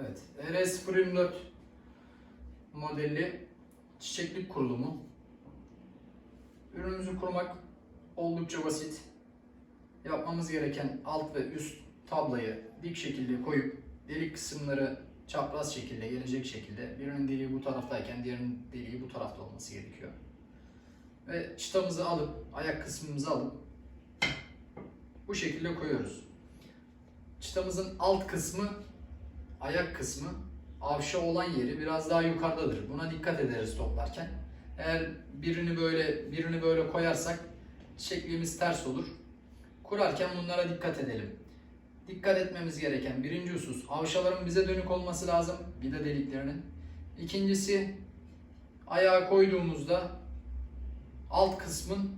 Evet. RS024 modeli çiçeklik kurulumu. Ürünümüzü kurmak oldukça basit. Yapmamız gereken alt ve üst tablayı dik şekilde koyup delik kısımları çapraz şekilde gelecek şekilde birinin deliği bu taraftayken diğerinin deliği bu tarafta olması gerekiyor. Ve çıtamızı alıp ayak kısmımızı alıp bu şekilde koyuyoruz. Çıtamızın alt kısmı ayak kısmı avşa olan yeri biraz daha yukarıdadır. Buna dikkat ederiz toplarken. Eğer birini böyle birini böyle koyarsak şeklimiz ters olur. Kurarken bunlara dikkat edelim. Dikkat etmemiz gereken birinci husus avşaların bize dönük olması lazım vida deliklerinin. İkincisi ayağa koyduğumuzda alt kısmın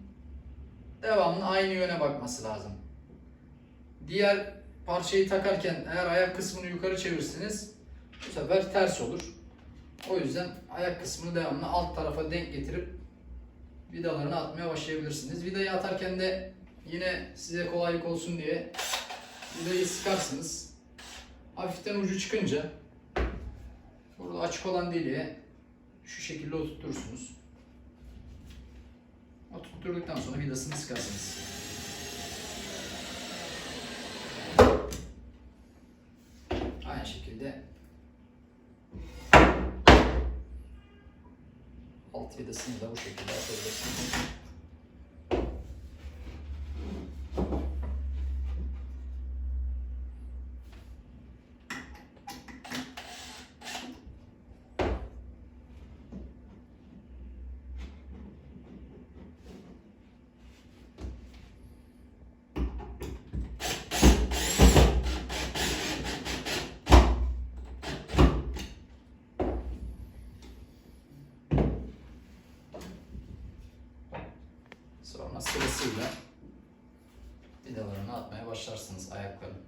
devamlı aynı yöne bakması lazım. Diğer parçayı takarken eğer ayak kısmını yukarı çevirirsiniz bu sefer ters olur. O yüzden ayak kısmını devamlı alt tarafa denk getirip vidalarını atmaya başlayabilirsiniz. Vidayı atarken de yine size kolaylık olsun diye vidayı sıkarsınız. Hafiften ucu çıkınca burada açık olan deliğe şu şekilde oturtursunuz. Oturtturduktan sonra vidasını sıkarsınız. Aynı şekilde alt vidasını da bu şekilde atabilirsiniz. Sonra sırasıyla vidalarını atmaya başlarsınız ayakların.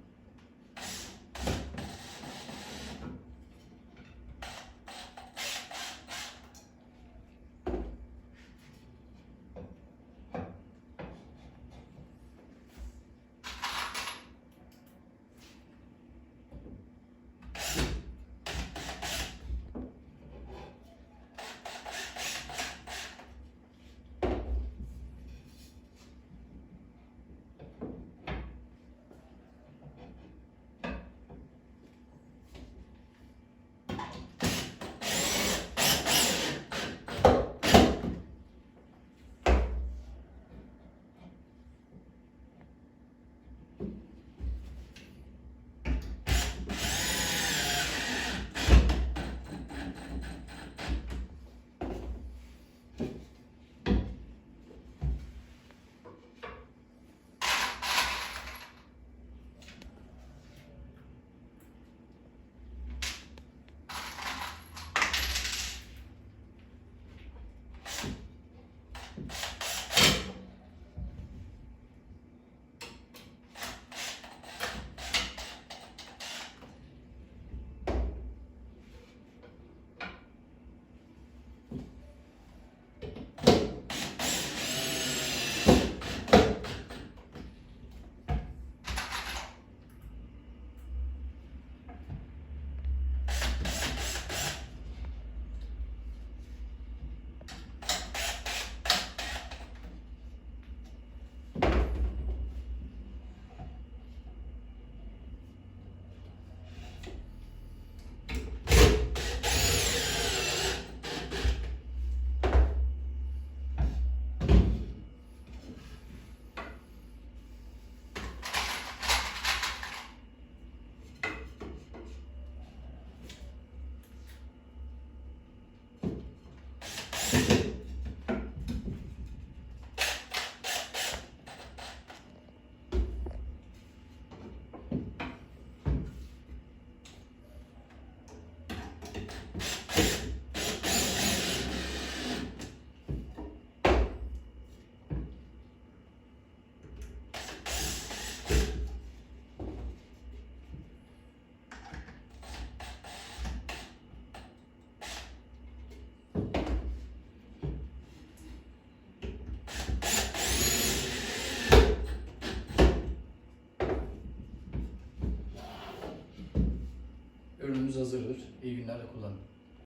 Ürünümüz hazırdır. İyi günler kullanın.